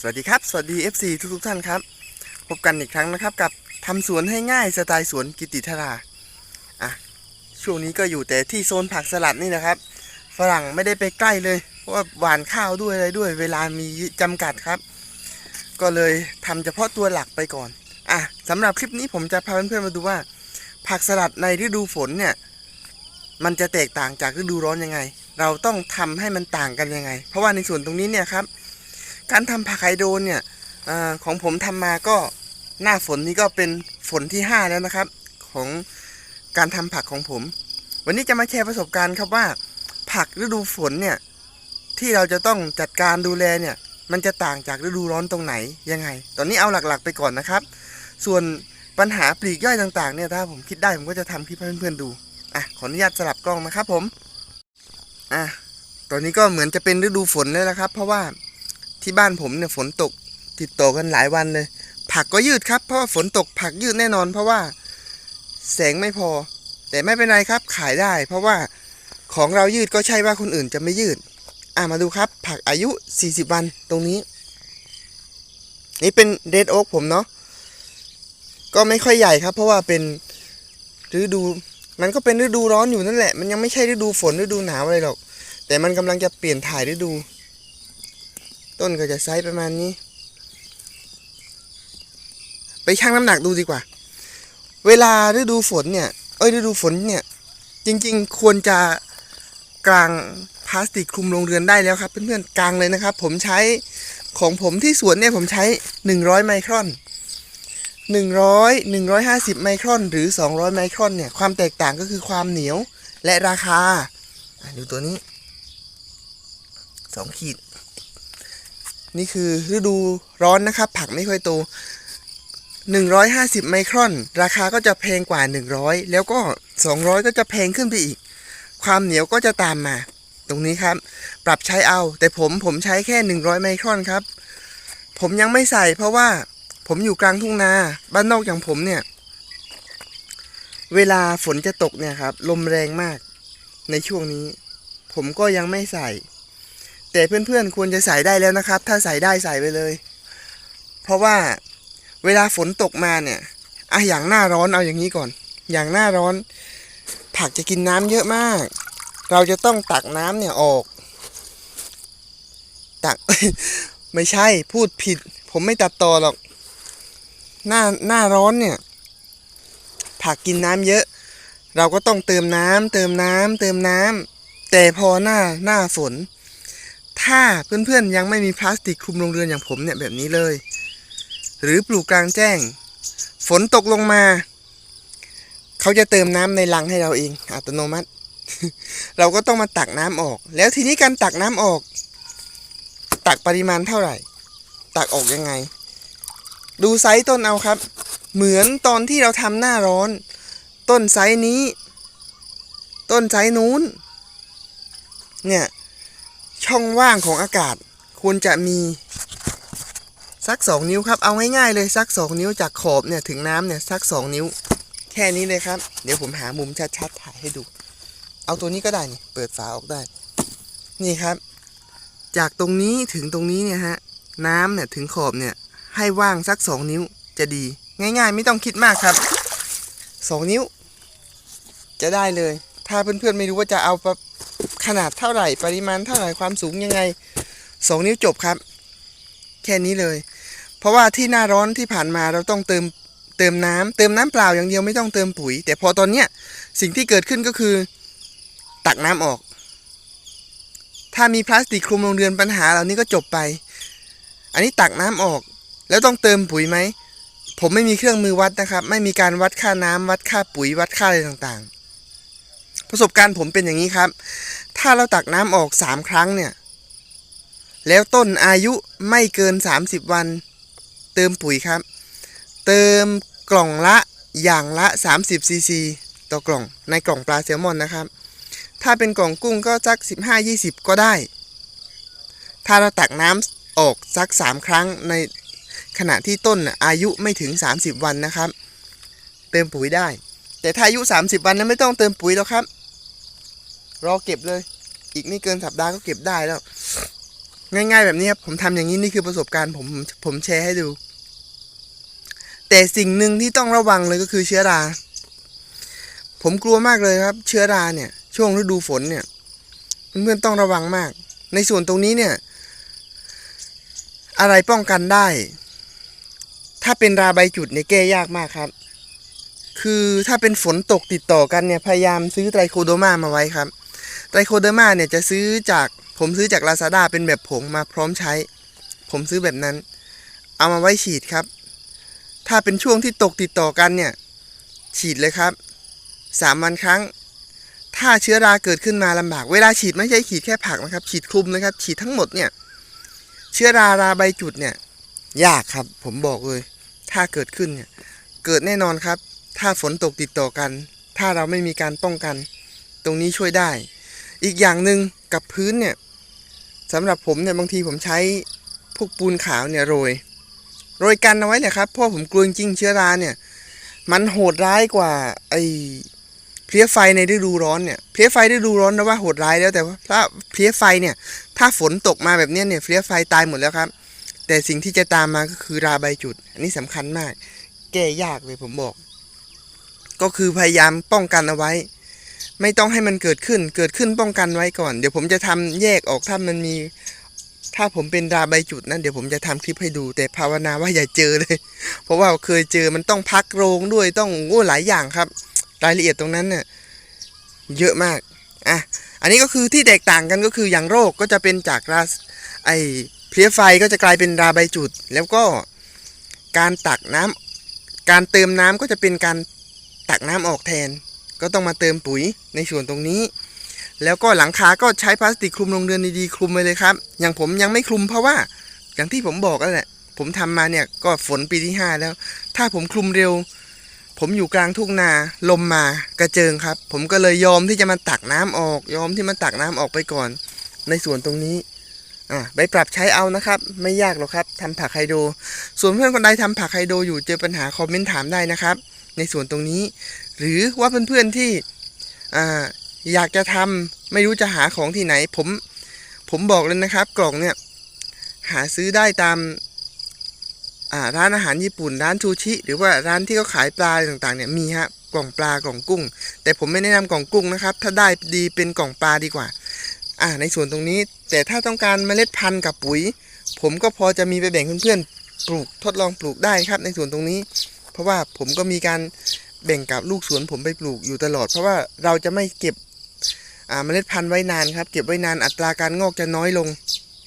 สวัสดีครับ สวัสดี FC ทุกทุกๆท่านครับ พบกันอีกครั้งนะครับกับทำสวนให้ง่ายสไตล์สวนกิติธาราอะช่วงนี้ก็อยู่แต่ที่โซนผักสลัดนี่นะครับ ฝรั่งไม่ได้ไปใกล้เลย เพราะว่าหวานข้าวด้วยอะไรด้วย เวลามีจำกัดครับ ก็เลยทำเฉพาะตัวหลักไปก่อนอะสำหรับคลิปนี้ผมจะพาเพื่อนๆมาดูว่า ผักสลัดในฤดูฝนเนี่ยมันจะแตกต่างจากฤดูร้อนยังไง เราต้องทำให้มันต่างกันยังไง เพราะว่าในส่วนตรงนี้เนี่ยครับ การทำผักไฮโดรเนี่ยอของผมทำมาก็หน้าฝนนี้ก็เป็นฝนที่ 5 แล้วนะครับ ของการทำผักของผม วันนี้จะมาแชร์ประสบการณ์ครับว่า ผักฤดูฝนเนี่ยที่เราจะต้องจัดการดูแลเนี่ยมันจะต่างจากฤดูร้อนตรงไหนยังไง ตอนนี้เอาหลักๆไปก่อนนะครับ ส่วนปัญหาปลีกย่อยต่างๆเนี่ยถ้าผมคิดได้ผมก็จะทำคลิปให้เพื่อนๆดูอะขออนุญาตสลับกล้องนะครับผมอะตอนนี้ก็เหมือนจะเป็นฤดูฝนแล้วละครับ เพราะว่า ที่บ้านผมเนี่ยฝนตกติดต่อกันหลายวันเลย ผักก็ยืดครับ เพราะว่าฝนตกผักยืดแน่นอน เพราะว่าแสงไม่พอ แต่ไม่เป็นไรครับขายได้ เพราะว่าของเรายืดก็ใช่ว่าคนอื่นจะไม่ยืด อะมาดูครับ ผักอายุ 40 วันตรงนี้ นี่เป็นเดดโอ๊กผมเนาะก็ไม่ค่อยใหญ่ครับ เพราะว่าเป็นฤดู มันก็เป็นฤดูร้อนอยู่นั่นแหละ มันยังไม่ใช่ฤดูฝนฤดูหนาวอะไรหรอก แต่มันกำลังจะเปลี่ยนถ่ายฤดู ต้นก็จะไซส์ประมาณนี้ ไปชั่งน้ำหนักดูดีกว่า เวลาฤดูฝนเนี่ย เอ้ยฤดูฝนเนี่ย จริงๆ ควรจะกลางพลาสติกคลุมโรงเรือนได้แล้วครับ เพื่อนๆกลางเลยนะครับ ผมใช้ของผมที่สวนเนี่ยผมใช้ 100 ไมครอน100 150 ไมครอนหรือ 200 ไมครอนเนี่ย ความแตกต่างก็คือความเหนียวและราคาอะดูตัวนี้ 2 ขีด นี่คือฤดูร้อนนะครับ ผักไม่ค่อยโต 150 ไมครอน ราคาก็จะแพงกว่า 100 แล้วก็ 200 ก็จะแพงขึ้นไปอีก ความเหนียวก็จะตามมา ตรงนี้ครับ ปรับใช้เอา แต่ผมผมใช้แค่ 100 ไมครอนครับ ผมยังไม่ใส่เพราะว่าผมอยู่กลางทุ่งนาบ้านนอกอย่างผมเนี่ย เวลาฝนจะตกเนี่ยครับ ลมแรงมากในช่วงนี้ ผมก็ยังไม่ใส่ แต่เพื่อนๆควรจะใส่ได้แล้วนะครับ ถ้าใส่ได้ใส่ไปเลย เพราะว่าเวลาฝนตกมาเนี่ยอะอย่างหน้าร้อนเอาอย่างนี้ก่อน อย่างหน้าร้อน ผักจะกินน้ำเยอะมาก เราจะต้องตักน้ำเนี่ยออก ตักไม่ใช่พูดผิด ผมไม่ตัดต่อหรอก หน้าหน้าร้อนเนี่ย ผักกินน้ำเยอะ เราก็ต้องเติมน้ำเติมน้ำเติมน้ำแต่พอหน้าหน้าฝน ถ้าเพื่อนๆยังไม่มีพลาสติกคลุมโรงเรือนอย่างผมเนี่ยแบบนี้เลย หรือปลูกกลางแจ้ง ฝนตกลงมา เขาจะเติมน้ำในรังให้เราเอง อัตโนมัติ เราก็ต้องมาตักน้ำออก แล้วทีนี้การตักน้ำออก ตักปริมาณเท่าไหร่ ตักออกยังไง ดูไซส์ต้นเอาครับ เหมือนตอนที่เราทำหน้าร้อน ต้นไซส์นี้ ต้นไซส์นู้น เนี่ย ช่องว่างของอากาศ ควรจะมีสักสองนิ้วครับ เอาง่ายๆเลยสักสองนิ้วจากขอบเนี่ยถึงน้ำเนี่ยสักสองนิ้ว แค่นี้เลยครับ เดี๋ยวผมหามุมชัดๆถ่ายให้ดู เอาตัวนี้ก็ได้นี่เปิดฝาออกได้ นี่ครับ จากตรงนี้ถึงตรงนี้เนี่ยฮะน้ำเนี่ยถึงขอบเนี่ยให้ว่างสักสองนิ้วจะดี ง่ายๆ ไม่ต้องคิดมากครับสองนิ้ว จะได้เลย ถ้าเพื่อนๆไม่รู้ว่าจะเอาแบบ ขนาดเท่าไหร่ ปริมาณเท่าไหร่ความสูงยังไงสองนิ้วจบครับ แค่นี้เลย เพราะว่าที่หน้าร้อนที่ผ่านมาเราต้องเติมเติมน้ำเติมน้ำเปล่าอย่างเดียวไม่ต้องเติมปุ๋ย แต่พอตอนเนี้ยสิ่งที่เกิดขึ้นก็คือ ตักน้ำออก ถ้ามีพลาสติกคลุมโรงเรือนปัญหาเหล่านี้ก็จบไป อันนี้ตักน้ำออก แล้วต้องเติมปุ๋ยไหมผมไม่มีเครื่องมือวัดนะครับ ไม่มีการวัดค่าน้ำวัดค่าปุ๋ยวัดค่าอะไรต่างๆ ประสบการณ์ผมเป็นอย่างนี้ครับ ถ้าเราตักน้ำออกสามครั้งเนี่ย แล้วต้นอายุไม่เกิน 30 วัน เติมปุ๋ยครับ เติมกล่องละอย่างละ30ซีซีต่อกล่องในกล่องปลาแซลมอนนะครับ ถ้าเป็นกล่องกุ้งก็สัก 15-20 ก็ได้ ถ้าเราตักน้ำออกสัก 3 ครั้งในขณะที่ต้นอายุไม่ถึง 30 วันนะครับ เติมปุ๋ยได้ แต่ถ้าอายุ 30 วันนั้นไม่ต้องเติมปุ๋ยแล้วครับ รอเก็บเลย อีกไม่เกินสัปดาห์ก็เก็บได้แล้ว ง่าย ๆ แบบนี้ครับผมทำอย่างนี้นี่คือประสบการณ์ผมผมผมแชร์ให้ดู แต่สิ่งหนึ่งที่ต้องระวังเลยก็คือเชื้อรา ผมกลัวมากเลยครับ เชื้อราเนี่ย ช่วงฤดูฝนเนี่ยเพื่อนๆต้องระวังมาก ในส่วนตรงนี้เนี่ย อะไรป้องกันได้ ถ้าเป็นราใบจุดเนี่ยแก้ยากมากครับคือถ้าเป็นฝนตกติดต่อกันเนี่ย พยายามซื้อไตรโคโดมามาไว้ครับ ไตรโคเดอร์มาเนี่ยจะซื้อจากผมซื้อจาก Lazada เป็นแบบผงมาพร้อมใช้ ผมซื้อแบบนั้น เอามาไว้ฉีดครับ ถ้าเป็นช่วงที่ตกติดต่อกันเนี่ย ฉีดเลยครับสามวันครั้ง ถ้าเชื้อราเกิดขึ้นมาลำบาก เวลาฉีดไม่ใช่ฉีดแค่ผักนะครับ ฉีดคลุมนะครับ ฉีดทั้งหมดเนี่ย เชื้อราราใบจุดเนี่ย ยากครับ ผมบอกเลย ถ้าเกิดขึ้นเนี่ย เกิดแน่นอนครับ ถ้าฝนตกติดต่อกัน ถ้าเราไม่มีการป้องกัน ตรงนี้ช่วยได้ อีกอย่างหนึ่งกับพื้นเนี่ยสำหรับผมเนี่ยบางทีผมใช้พวกปูนขาวเนี่ยโรย โรยกันเอาไว้เลยครับเพราะผมกลัวจริงเชื้อราเนี่ย มันโหดร้ายกว่าไอ้เพลี้ยไฟในฤดูร้อนเนี่ยเพลี้ยไฟฤดูร้อนนะว่าโหดร้ายแล้วแต่ว่าถ้าเพลี้ยไฟเนี่ย ถ้าฝนตกมาแบบนี้เนี่ยเพลี้ยไฟตายหมดแล้วครับ แต่สิ่งที่จะตามมาก็คือราใบจุด อันนี้สำคัญมาก แก้ยากเลยผมบอก ก็คือพยายามป้องกันเอาไว้ ไม่ต้องให้มันเกิดขึ้น เกิดขึ้นป้องกันไว้ก่อน เดี๋ยวผมจะทำแยกออกถ้ามันมี ถ้าผมเป็นราใบจุดนั้นเดี๋ยวผมจะทำคลิปให้ดู แต่ภาวนาว่าอย่าเจอเลย เพราะว่าเคยเจอมันต้องพักโรงด้วยต้องโอ้หลายอย่างครับ รายละเอียดตรงนั้นเนี่ยเยอะมากอะอันนี้ก็คือที่แตกต่างกันก็คืออย่างโรคก็จะเป็นจากราไอเพลี้ยไฟก็จะกลายเป็นราใบจุด แล้วก็การตักน้ำการเติมน้ำก็จะเป็นการตักน้ำออกแทน ก็ต้องมาเติมปุ๋ยในส่วนตรงนี้ แล้วก็หลังคาก็ใช้พลาสติกคลุมโรงเรือนดีๆคลุมไปเลยครับ อย่างผมยังไม่คลุมเพราะว่า อย่างที่ผมบอกแล้วแหละ ผมทำมาเนี่ยก็ฝนปีที่ 5 แล้ว ถ้าผมคลุมเร็ว ผมอยู่กลางทุ่งนาลมมากระเจิงครับ ผมก็เลยยอมที่จะมาตักน้ำออก ยอมที่มาตักน้ำออกไปก่อน ในส่วนตรงนี้อะไปปรับใช้เอานะครับ ไม่ยากหรอกครับทำผักไฮโดรส่วนเพื่อนคนใดทำผักไฮโดรอยู่เจอปัญหาคอมเมนต์ถามได้นะครับ ในส่วนตรงนี้ หรือว่าเพื่อนๆที่อ่าอยากจะทำไม่รู้จะหาของที่ไหน ผมผมบอกเลยนะครับ กล่องเนี่ยหาซื้อได้ตามร้านอาหารญี่ปุ่น ร้านชูชิ หรือว่าร้านที่เขาขายปลาต่างๆเนี่ยมีฮะกล่องปลากล่องกุ้ง แต่ผมไม่แนะนำกล่องกุ้งนะครับ ถ้าได้ดีเป็นกล่องปลาดีกว่า อ่าในส่วนตรงนี้ แต่ถ้าต้องการเมล็ดพันธุ์กับปุ๋ย ผมก็พอจะมีไปแบ่งเพื่อนๆปลูกทดลองปลูกได้ครับ ในส่วนตรงนี้ เพราะว่าผมก็มีการ แบ่งกับลูกสวนผมไปปลูกอยู่ตลอด เพราะว่าเราจะไม่เก็บเมล็ดพันธุ์ไว้นานครับ เก็บไว้นานอัตราการงอกจะน้อยลง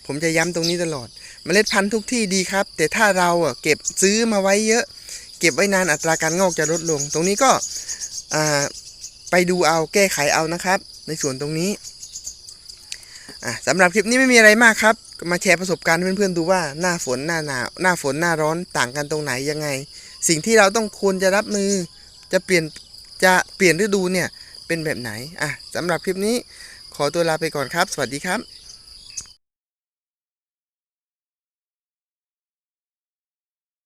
ผมจะย้ำตรงนี้ตลอด เมล็ดพันธุ์ทุกที่ดีครับ แต่ถ้าเราอะเก็บซื้อมาไว้เยอะ เก็บไว้นานอัตราการงอกจะลดลง ตรงนี้ก็ไปดูเอาแก้ไขเอานะครับ ในส่วนตรงนี้สำหรับคลิปนี้ไม่มีอะไรมากครับ มาแชร์ประสบการณ์เพื่อนๆดูว่าหน้าฝนหน้าหนาวหน้าฝนหน้าร้อนต่างกันตรงไหนยังไง สิ่งที่เราต้องควรจะรับมือ จะเปลี่ยนจะเปลี่ยนฤดูเนี่ยเป็นแบบไหนอะสำหรับคลิปนี้ขอตัวลาไปก่อนครับ สวัสดีครับ